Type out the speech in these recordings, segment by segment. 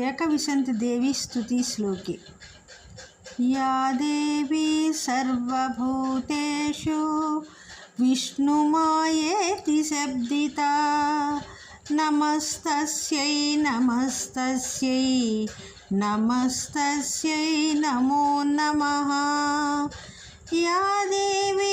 ఏకవిశంతిదేవి స్తుతి శ్లోకి యా దేవీ సర్వభూతేషు విష్ణుమాయేతి శబ్దితా నమస్తస్యై నమస్తస్యై నమస్తస్యై నమో నమః యా దేవీ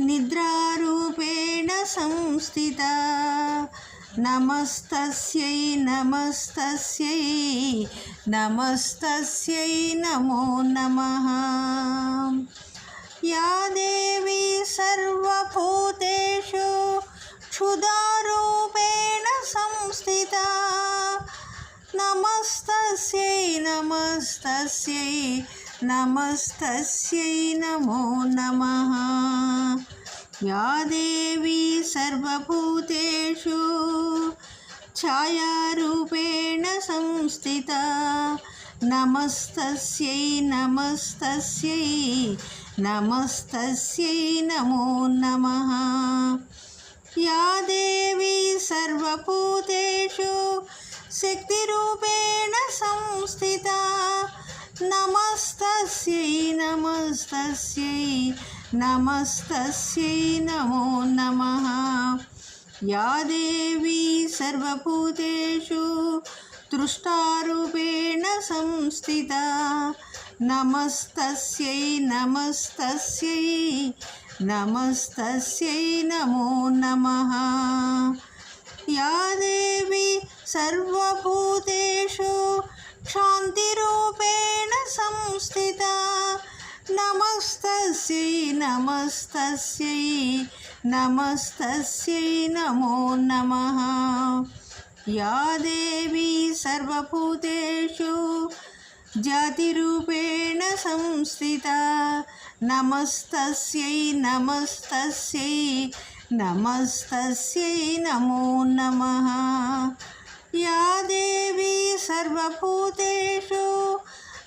నిద్రారూపేణ సంస్థిత. నమస్తస్యై నమస్తస్యై నమస్తస్యై నమో నమ. యా దేవీ సర్వభూతేషు క్షుదారూపేణ సంస్థిత. నమస్తస్యై నమస్తస్యై నమస్తస్యై నమో నమః యా దేవీ సర్వభూతేషు ఛాయారూపేణ సంస్థితా నమస్తస్యై నమస్తస్యై నమస్తస్యై నమో నమః యా దేవీ సర్వభూతేషు శక్తిరూపేణ సంస్థితా నమస్తస్యై నమస్తస్యై నమస్తస్యై నమో నమ. యా దేవీ సర్వభూతేషు దృష్టారూపేణ సంస్థిత. నమస్తస్యై నమస్తస్యై నమస్తస్యై నమో నమ. యా దేవీ సర్వభూతేషు నమస్తస్యై నమస్తస్యై నమస్తస్యై నమో నమ. యా దేవీ సర్వభూతేషు జాతిరూపేణ సంస్థిత. నమస్తస్యై నమస్తస్యై నమస్తస్యై నమో నమ. యా దేవీ సర్వభూతేషు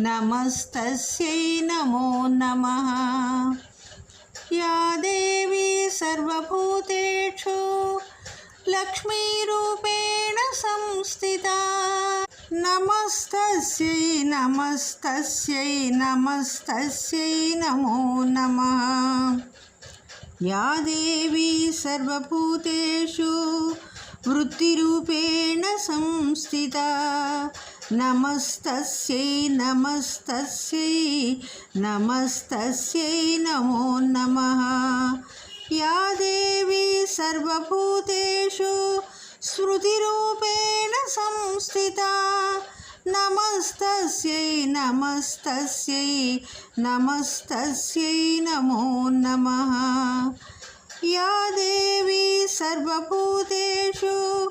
నమస్తస్యై నమో నమ. యా దేవీ సర్వభూతేషు లక్ష్మీరూపేణ సంస్థితా. నమస్తస్యై నమస్తస్యై నమస్తస్యై నమో నమ. యా దేవీ సర్వభూతేషు వృత్తిరూపేణ సంస్థితా. నమస్తస్యై నమస్తస్యై నమస్తస్యై నమో నమ. యా దేవి సర్వభూతేషు స్మృతిరూపేణ సంస్థిత. నమస్తస్యై నమస్తస్యై నమస్తస్యై నమో నమ. యా దేవి సర్వభూతేషు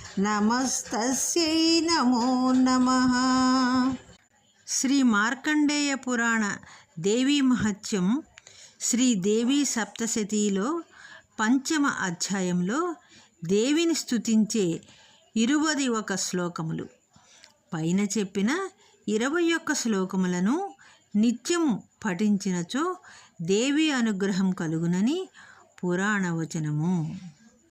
నమస్తస్యై నమో నమ. శ్రీ మార్కండేయ పురాణ దేవీ మహత్యం శ్రీ దేవీ సప్తశతిలో పంచమ అధ్యాయంలో దేవిని స్థుతించే ఇరువది ఒక శ్లోకములు. పైన చెప్పిన ఇరవై ఒక్క శ్లోకములను నిత్యము పఠించినచో దేవి అనుగ్రహం కలుగునని పురాణ వచనము